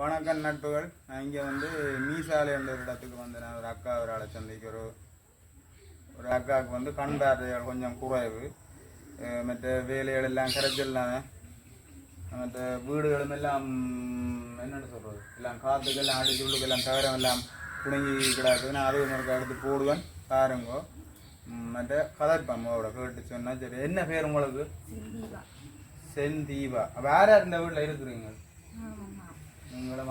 வணக்கம் நட்புகள். நான் இங்கே வந்து மீசாலை என்ற ஒரு இடத்துக்கு வந்து நான் ஒரு அக்கா ஒரு ஆளை சந்திக்க. ஒரு ஒரு அக்காவுக்கு வந்து கண் பார்வைகள் கொஞ்சம் குறைவு. மற்ற வேலைகள் எல்லாம் கரைச்சிடலாமே மற்ற வீடுகளும் எல்லாம் என்னென்னு சொல்கிறது எல்லாம் காற்றுக்கெல்லாம் அடிச்சு உள்ளுக்கெல்லாம் தகரம் எல்லாம் குடுங்கி கிடக்குது நான் அதுவும் ஒரு எடுத்து போடுவேன். பாருங்கோ. மற்ற கதைப்பேன் அவட கேட்டு சொன்னா சரி. என்ன பேர் உங்களுக்கு? செந்தீபா. வேற யார் இந்த வீட்டில் இருக்கிறீங்க?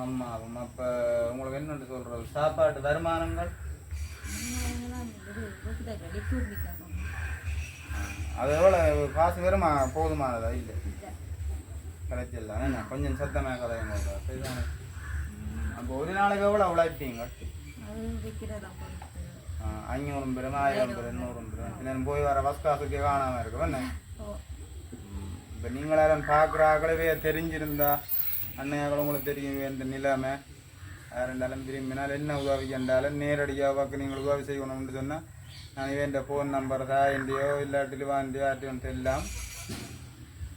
அம்மாவும் அப்போ உங்களுக்கு என்னென்னு சொல்கிறது சாப்பாட்டு வருமானங்கள்? அது எவ்வளோ காசு வருமா? போதுமானதா இல்லை. இல்லை. கரைச்சிடலாம் என்ன? கொஞ்சம் சத்தமாக கதைங்க சரிதானே? அப்போ ஒரு நாளைக்கு எவ்வளோ உழைப்பீங்க? ஐநூறும் பேரும் ஆயிரம் பேர் எண்ணூறும் பேரும் இன்னும் போய் வர பஸ் காசுக்கு காணாமல் இருக்கும். என்ன? இப்போ நீங்களாம் பார்க்குறாங்களே தெரிஞ்சிருந்தா அன்னையாக்கள் உங்களுக்கு தெரியும் இந்த நிலைமை. இருந்தாலும் திரும்பினால் என்ன உதவி என்றாலும் நேரடியாக பார்க்க நீங்கள் உதவி செய்யணும்னு சொன்னால் நான் இவன் ஃபோன் நம்பர் தாயண்டியோ இல்லாட்டி வாண்டியோ யார்ட்டையும் எல்லாம்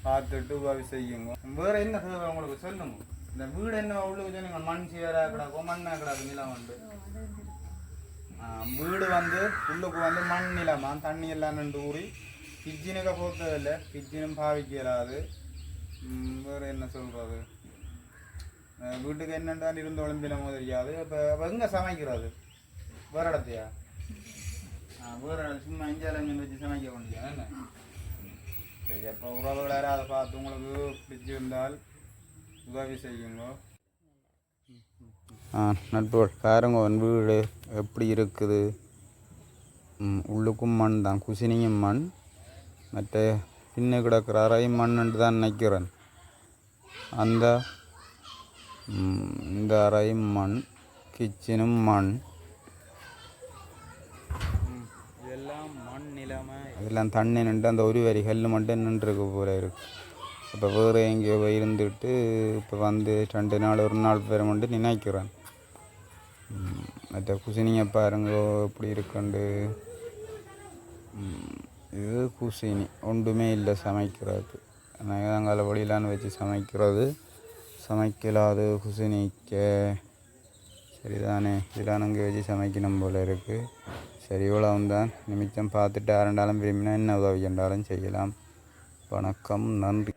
பார்த்துட்டு உதவி செய்யுங்க. வேற என்ன தேவை உங்களுக்கு சொல்லுங்க? இந்த வீடு என்ன உள்ளுக்கு சொன்னீங்க? மண் சீராக கிடக்கும் மண்ணாக கிடக்கும் நிலம் வந்து வீடு வந்து உள்ளுக்கு வந்து மண் நிலமா? தண்ணி எல்லாம் நின்று ஊறி கிச்சனுக்கு போத்ததில்லை. கிச்சனும் பாவிக்க இயலாது ம், வேற என்ன சொல்றது? அஹ், வீட்டுக்கு என்னென்றால் இருந்து ஒளிம்பினமோ தெரியாது இப்போ அப்போ எங்கே சமைக்கிறது வேற இடத்தையா ஆ, வேற இடம் சும்மா இஞ்சாலஞ்சல் வச்சு சமைக்க முடியாது என்ன சரி அப்போ உறவுகள் யாராவது பார்த்து உங்களுக்கு பிடிச்சிருந்தால் உதவி செய்யுங்க ஆ நட்புகள் பாருங்க உன் வீடு எப்படி இருக்குது உள்ளுக்கும் மண் தான் குசினியும் மண் மற்ற பின்ன கிடக்கிற அறையும் மண்ணுன்னு தான் நினைக்கிறேன் அந்த இந்த அறையும் மண் கிச்சனும் மண். இதெல்லாம் மண் நிலைமை. இதெல்லாம் தண்ணி நின்று அந்த ஒரு வரி கல் மட்டும் நின்றுருக்கு போல இருக்கு. இப்போ வேறு எங்கேயோ போய் இருந்துட்டு இப்போ வந்து ரெண்டு நாள் ஒரு நாள் பேர் மட்டும் நினைக்கிறேன். மற்ற குசினியை பாருங்க எப்படி இருக்குண்டு. இது குசினி ஒன்றுமே இல்லை சமைக்கிறது. நாங்கள் வழியிலான்னு வச்சு சமைக்கிறது. சமைக்கலாது குசினிக்க. சரிதானே. இதெல்லாம் அங்கே வச்சு சமைக்கணும் போல இருக்குது சரி இவ்வளவு தான் நிமித்தம் பார்த்துட்டு யாருண்டாலும் விரும்பினா என்ன உதவி என்றாலும் செய்யலாம். வணக்கம் நன்றி.